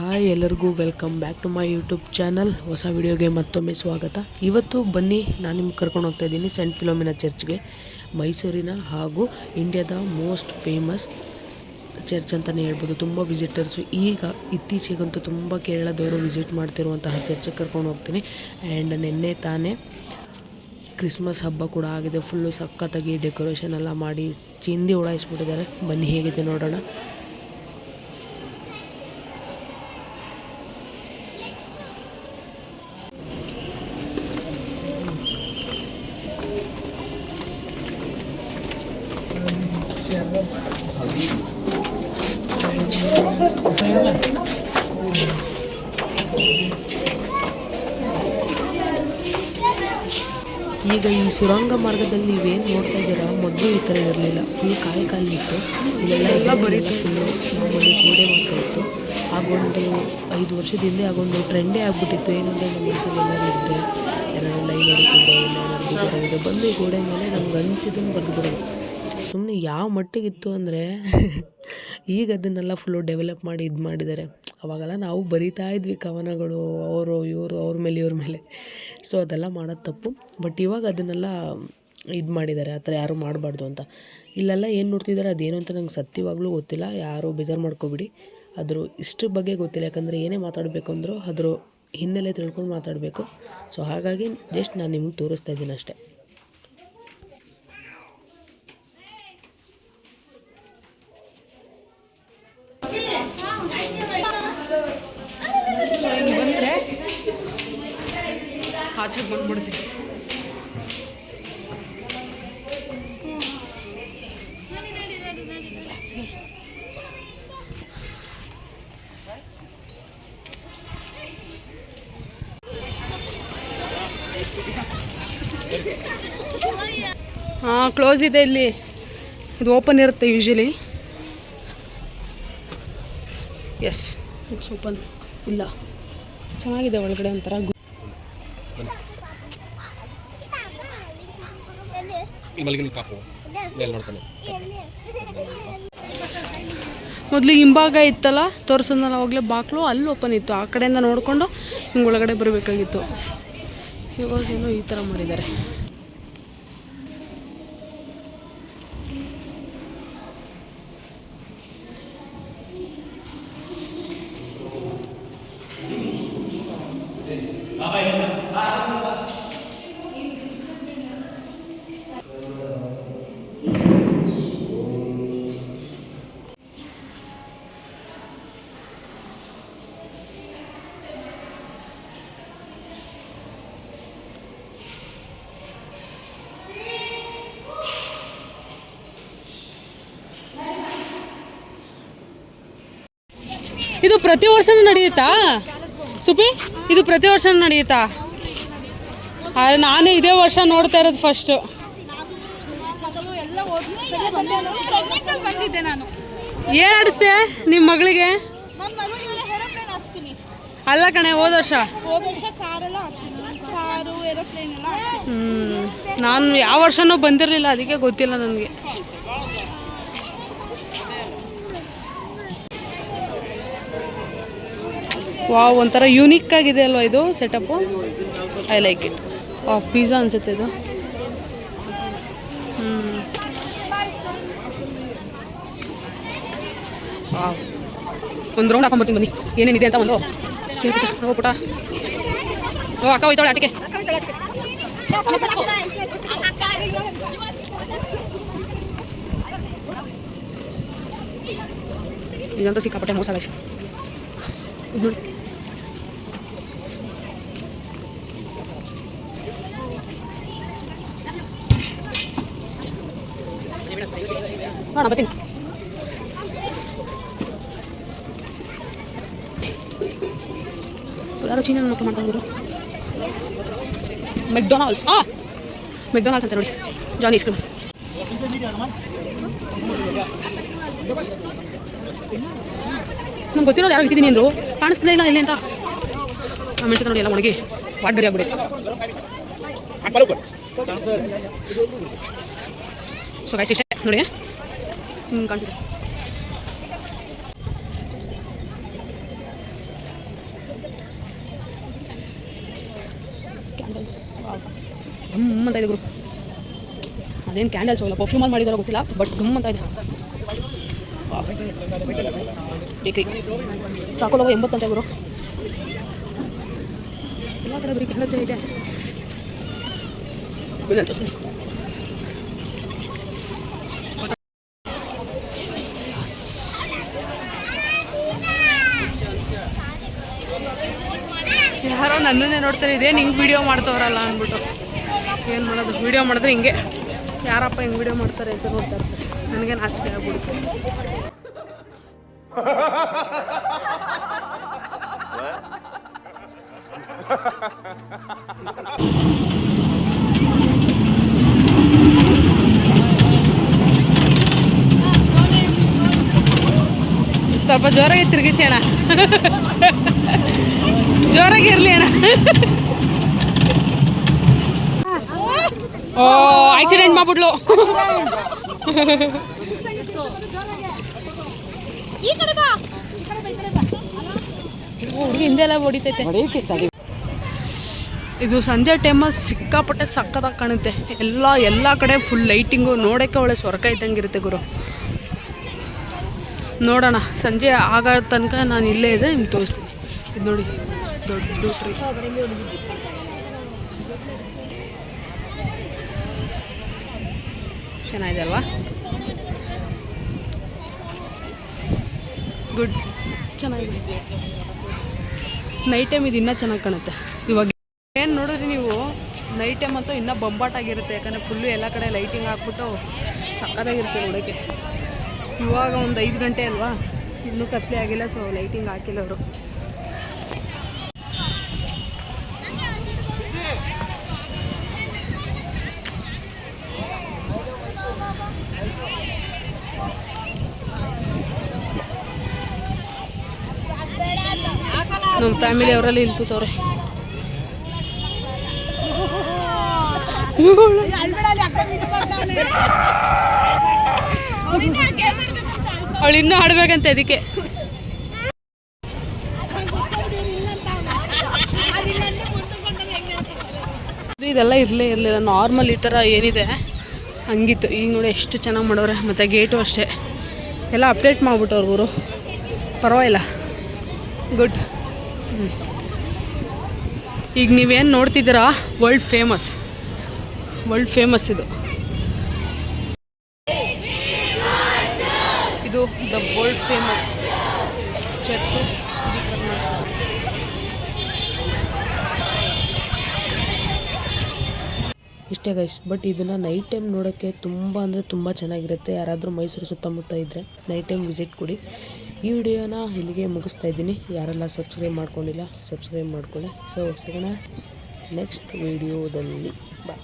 Hi ಎಲ್ಲರಿಗೂ welcome back to my YouTube channel. ಹೊಸ ವಿಡಿಯೋಗೆ ಮತ್ತೊಮ್ಮೆ ಸ್ವಾಗತ. ಇವತ್ತು ಬನ್ನಿ, ನಾನು ನಿಮ್ಗೆ ಕರ್ಕೊಂಡು ಹೋಗ್ತಾ ಇದ್ದೀನಿ ಸೆಂಟ್ ಫಿಲೋಮಿನಾ ಚರ್ಚ್ಗೆ. ಮೈಸೂರಿನ ಹಾಗೂ ಇಂಡಿಯಾದ ಮೋಸ್ಟ್ ಫೇಮಸ್ ಚರ್ಚ್ ಅಂತಲೇ ಹೇಳ್ಬೋದು. ತುಂಬ ವಿಸಿಟರ್ಸು ಈಗ ಇತ್ತೀಚೆಗಂತೂ ತುಂಬ ಕೇರಳದವರು ವಿಸಿಟ್ ಮಾಡ್ತಿರುವಂತಹ ಚರ್ಚಿಗೆ ಕರ್ಕೊಂಡು ಹೋಗ್ತೀನಿ. ಆ್ಯಂಡ್ ನಿನ್ನೆ ತಾನೇ ಕ್ರಿಸ್ಮಸ್ ಹಬ್ಬ ಕೂಡ ಆಗಿದೆ. ಫುಲ್ಲು ಸಖತ್ತಾಗಿ ಡೆಕೋರೇಷನ್ ಎಲ್ಲ ಮಾಡಿ, ಚಿಂದಿ ಉಡಾಯಿಸ್ಬಿಟ್ಟಿದ್ದಾರೆ. ಬನ್ನಿ ಹೇಗಿದೆ ನೋಡೋಣ. ಈಗ ಈ ಸುರಂಗ ಮಾರ್ಗದಲ್ಲಿ ನೀವೇನು ನೋಡ್ತಾ ಇದ್ದೀರಾ? ಮೊದಲು ಈ ಥರ ಇರಲಿಲ್ಲ. ಫುಲ್ ಕಾಯಿ ಕಾಲಿ ಇತ್ತು. ಇಲ್ಲೆಲ್ಲ ಎಲ್ಲ ಬರೀತಾ ಫುಲ್ಲು ಮಾಮೂಲಿ ಗೋಡೆ ಮಾತ್ರ ಇತ್ತು. ಆಗೊಂದು ಐದು ವರ್ಷದ ಹಿಂದೆ ಆಗೊಂದು ಟ್ರೆಂಡೇ ಆಗಿಬಿಟ್ಟಿತ್ತು. ಏನಂದರೆ ನಮ್ಮ ಮನಸ್ಸಲ್ಲಿ ಇದ್ದರೆ ಏನಾದರೂ ಲೈನ್ ಹೊಡಿತಿದ್ದೆ ಇಲ್ಲ ಏನಾದ್ರು ಬಂದು ಗೋಡೆ ಮೇಲೆ ನಮ್ಗೆ ಅನಿಸಿದ್ದನ್ನು ಬರೆದು ಸುಮ್ಮನೆ ಯಾವ ಮಟ್ಟಿಗಿತ್ತು ಅಂದರೆ ಈಗ ಅದನ್ನೆಲ್ಲ ಫುಲ್ಲು ಡೆವಲಪ್ ಮಾಡಿ ಇದು ಮಾಡಿದ್ದಾರೆ ಅವಾಗೆಲ್ಲ ನಾವು ಬರಿತಾ ಇದ್ವಿ ಕವನಗಳು ಅವರು ಇವರು ಅವ್ರ ಮೇಲೆ ಇವ್ರ ಮೇಲೆ. ಸೊ ಅದೆಲ್ಲ ಮಾಡೋದು ತಪ್ಪು. ಬಟ್ ಇವಾಗ ಅದನ್ನೆಲ್ಲ ಇದು ಮಾಡಿದ್ದಾರೆ ಆ ಥರ ಯಾರೂ ಮಾಡಬಾರ್ದು ಅಂತ. ಇಲ್ಲೆಲ್ಲ ಏನು ನೋಡ್ತಿದ್ದಾರೆ ಅದೇನು ಅಂತ ನಂಗೆ ಸತ್ಯವಾಗ್ಲೂ ಗೊತ್ತಿಲ್ಲ. ಯಾರೂ ಬೇಜಾರು ಮಾಡ್ಕೋಬಿಡಿ. ಅದ್ರ ಇಷ್ಟ್ರ ಬಗ್ಗೆ ಗೊತ್ತಿಲ್ಲ. ಯಾಕಂದರೆ ಏನೇ ಮಾತಾಡಬೇಕು ಅಂದರೂ ಅದ್ರ ಹಿನ್ನೆಲೆ ತಿಳ್ಕೊಂಡು ಮಾತಾಡಬೇಕು. ಸೊ ಹಾಗಾಗಿ ಜಸ್ಟ್ ನಾನು ನಿಮ್ಗೆ ತೋರಿಸ್ತಾ ಇದ್ದೀನಿ ಅಷ್ಟೇ. ಹಾಂ ಕ್ಲೋಸ್ ಇದೆ ಇಲ್ಲಿ. ಇದು ಓಪನ್ ಇರುತ್ತೆ ಯೂಶಲಿ ಎಸ್ ಇಟ್ಸ್ ಓಪನ್ ಇಲ್ಲ. ಚೆನ್ನಾಗಿದೆ ಒಳಗಡೆ ಒಂಥರ ಗು- ಈ ಮಲಗಿನ ಪಾಪು. ನೋಡ್ತಾನೆ. ಮೊದಲು ಹಿಂಭಾಗ ಇತ್ತಲ್ಲ, ತೋರಿಸೋದ್ನಲ್ಲ, ಅವಾಗಲೇ ಬಾಕ್ಲು ಅಲ್ಲಿ ಓಪನ್ ಇತ್ತು. ಆ ಕಡೆಯಿಂದ ನೋಡಿಕೊಂಡು ಹಿಂಗೆ ಒಳಗಡೆ ಬರಬೇಕಾಗಿತ್ತು. ಇವಾಗೇನೋ ಈ ಥರ ಮಾಡಿದ್ದಾರೆ. ಇದು ಪ್ರತಿ ವರ್ಷನೂ ನಡೆಯುತ್ತಾ? ಸುಪಿ, ಇದು ಪ್ರತಿ ವರ್ಷನೂ ನಡೆಯುತ್ತಾ? ಆದರೆ ನಾನೇ ಇದೇ ವರ್ಷ ನೋಡ್ತಾ ಇರೋದು ಫಸ್ಟು ಏನು ಆಡಿಸ್ದೆ ನಿಮ್ಮ ಮಗಳಿಗೆ? ಅಲ್ಲ ಕಣೆ, ಹೋದ ವರ್ಷ. ಹ್ಞೂ ನಾನು ಯಾವ ವರ್ಷನೂ ಬಂದಿರಲಿಲ್ಲ, ಅದಕ್ಕೆ ಗೊತ್ತಿಲ್ಲ ನನಗೆ. ವಾವ್, ಒಂಥರ ಯೂನಿಕ್ ಆಗಿದೆ ಅಲ್ವಾ ಇದು setup I like it wow pizza ಅನಿಸುತ್ತೆ ಇದು. ವಾವ್. ಒಂದು ರೌಂಡ್ ಹಾಕೊಂಡ್ಬರ್ತೀನಿ ಬನ್ನಿ. ಏನೇನಿದೆ ಅಂತ ಒಂದು ಹೋಗ್ಬಿಟ ಓ, ಅಕ್ಕ ಹೋಯ್ತಾಳೆ, ಆಟಿಕೆ. ಇದಂತೂ ಸಿಕ್ಕಾಪಟ್ಟೆ ಮೋಸ ಇದು ನೋಡಿ ಹಾಂ ಬರ್ತೀನಿ. ಯಾರೋ ಚೀನ ಮಕ್ಕಳು ಮಾಡ್ತಾಯಿದ್ರು ಮೆಕ್ಡೊನಾಲ್ಡ್ಸ್. ಹಾಂ ಮೆಕ್ಡೊನಾಲ್ಡ್ಸ್ ಅಂತ ನೋಡಿ. Johnny ice cream. ನಮ್ಗೆ ಗೊತ್ತಿರೋದು ಯಾರು ಇಟ್ಟಿದ್ದೀನಿ ಅಂದರು. ಕಾಣಿಸ್ತಿಲ್ಲ ಇಲ್ಲ ಇಲ್ಲಿ ಅಂತ. ಆಮೇಲೆ ನೋಡಿ ಎಲ್ಲ ಒಣಗಿ. ವಾಡ್ಗರಿ ಆಗ್ಬಿಡಿ ಸೊ ಗೈಸ್ ಇಷ್ಟೇ. ನೋಡಿ. ಹ್ಞೂ ಕಾಣಿಸಿದೆ ಕ್ಯಾಂಡಲ್ಸ್ ಗಮ್ ಅಂತ ಇದೆ ಗುರು. ಅದೇನು ಕ್ಯಾಂಡಲ್ಸ್ ಹೋಗಲ್ಲ ಪರ್ಫ್ಯೂಮ್ ಅಲ್ಲಿ ಮಾಡಿದಾರೋ ಗೊತ್ತಿಲ್ಲ ಬಟ್ ಗಮ್ ಅಂತ ಇದೆ ಬೇಕ್ರಿ ಸಾಕೋಲೋಗ ಎಂಬತ್ತಂತೆ ಗುರು. ಎಲ್ಲ ಕಡೆ ಬರೀ ಕ್ಯಾಂಡಲ್ಸ್ ಇದೆ ತೋರಿಸ್ತೀನಿ. ಯಾರೋ ನನ್ನನ್ನೇ ನೋಡ್ತಾರೆ, ಇದೇನು ಹಿಂಗೆ ವೀಡಿಯೋ ಮಾಡ್ತವ್ರಲ್ಲ ಅಂದ್ಬಿಟ್ಟು. ಏನು ಮಾಡೋದು? ವೀಡಿಯೋ ಮಾಡಿದ್ರೆ ಹಿಂಗೆ. ಯಾರಪ್ಪ ಹಿಂಗೆ ವೀಡಿಯೋ ಮಾಡ್ತಾರೆ ಅಂತ ನೋಡ್ತಾ ಇರ್ತಾರೆ. ನನಗೆ ನಾಚಿಕೆ ಆಗ್ಬಿಡುತ್ತೆ. ಸ್ವಲ್ಪ ಜೋರಾಗಿ ತಿರುಗಿಸಿ ಅಣ್ಣ. ಜೋರಾಗಿ ಇರಲಿ ಅಣ್ಣ. ಓ ಆಕ್ಸಿಡೆಂಟ್ ಮಾಡ್ಬಿಡ್ಲು ಹುಡುಗಿ ಹಿಂದೆಲ್ಲ ಹೊಡಿತೈತೆ ಇದು ಸಂಜೆ ಟೈಮಲ್ಲಿ ಸಿಕ್ಕಾಪಟ್ಟೆ ಸಕ್ಕದಾಗಿ ಕಾಣುತ್ತೆ. ಎಲ್ಲ ಎಲ್ಲ ಕಡೆ ಫುಲ್ ಲೈಟಿಂಗು ನೋಡೋಕ್ಕೆ ಒಳ್ಳೆ ಸ್ವರ್ಗ ಇದ್ದಂಗೆ ಇರುತ್ತೆ ಗುರು. ನೋಡೋಣ. ಸಂಜೆ ಆಗೋ ತನಕ ನಾನು ಇಲ್ಲೇ ಇದೆ ನಿಮ್ಗೆ ತೋರಿಸ್ತೀನಿ. ಇದು ನೋಡಿ, ದೊಡ್ಡ ಟ್ರೀ. ಚೆನ್ನಾಗಿದೆ ಅಲ್ವಾ? ಗುಡ್ ಚೆನ್ನಾಗಿದೆ. ನೈಟ್ ಟೈಮ್ ಇದು ಇನ್ನೂ ಚೆನ್ನಾಗಿ ಕಾಣುತ್ತೆ. ಇವಾಗ ಏನು ನೋಡಿದ್ರಿ ನೀವು? ನೈಟ್ ಟೈಮ್ ಅಂತೂ ಇನ್ನೂ ಬೊಂಬಾಟಾಗಿರುತ್ತೆ ಯಾಕಂದರೆ ಫುಲ್ಲು ಎಲ್ಲ ಕಡೆ ಲೈಟಿಂಗ್ ಹಾಕ್ಬಿಟ್ಟು ಸಕ್ಕತ್ತಾಗಿರುತ್ತೆ ನೋಡೋಕ್ಕೆ. ಇವಾಗ ಒಂದು ಐದು ಗಂಟೆ ಅಲ್ವಾ? ಇನ್ನೂ ಕತ್ಲೆ ಆಗಿಲ್ಲ ಸೊ ಲೈಟಿಂಗ್ ಹಾಕಿಲ್ಲ ಅವರು. ನಮ್ಮ ಫ್ಯಾಮಿಲಿ ಅವರಲ್ಲಿ ಇಲ್ಲಿ ಕೂತವ್ರೆ ಅವಳು ಇನ್ನೂ ಆಡ್ಬೇಕಂತ ಅದಕ್ಕೆ ಇದೆಲ್ಲ ಇರಲೇ ಇರಲಿಲ್ಲ ನಾರ್ಮಲ್ ಈ ಥರ ಏನಿದೆ. ಹಂಗಿತ್ತು. ಈಗ ನೋಡಿ ಎಷ್ಟು ಚೆನ್ನಾಗಿ ಮಾಡೋರೆ. ಮತ್ತು ಗೇಟು ಅಷ್ಟೇ. ಎಲ್ಲ ಅಪ್ಡೇಟ್ ಮಾಡಿಬಿಟ್ಟವ್ರು ಗುರು. ಪರವಾಗಿಲ್ಲ. ಗುಡ್ ಈಗ ನೀವೇನು ನೋಡ್ತಿದ್ದೀರಾ? ವರ್ಲ್ಡ್ ಫೇಮಸ್ ವರ್ಲ್ಡ್ ಫೇಮಸ್ ಇದು. ಇದು ದ ವರ್ಲ್ಡ್ ಫೇಮಸ್ ಚರ್ಚು ಇಷ್ಟೇ ಗೈಸ್ ಬಟ್ ಇದನ್ನು ನೈಟ್ ಟೈಮ್ ನೋಡೋಕ್ಕೆ ತುಂಬ ಅಂದರೆ ತುಂಬ ಚೆನ್ನಾಗಿರುತ್ತೆ. ಯಾರಾದರೂ ಮೈಸೂರು ಸುತ್ತಮುತ್ತ ಇದ್ದರೆ ನೈಟ್ ಟೈಮ್ ವಿಸಿಟ್ ಕೊಡಿ. ಈ ವಿಡಿಯೋನ ಇಲ್ಲಿಗೆ ಮುಗಿಸ್ತಾ ಇದ್ದೀನಿ. ಯಾರೆಲ್ಲ ಸಬ್ಸ್ಕ್ರೈಬ್ ಮಾಡ್ಕೊಂಡಿಲ್ಲ ಸಬ್ಸ್ಕ್ರೈಬ್ ಮಾಡ್ಕೊಳ್ಳಿ. ಸೊ ಸಿಗೋಣ ನೆಕ್ಸ್ಟ್ ವಿಡಿಯೋದಲ್ಲಿ ಬಾಯ್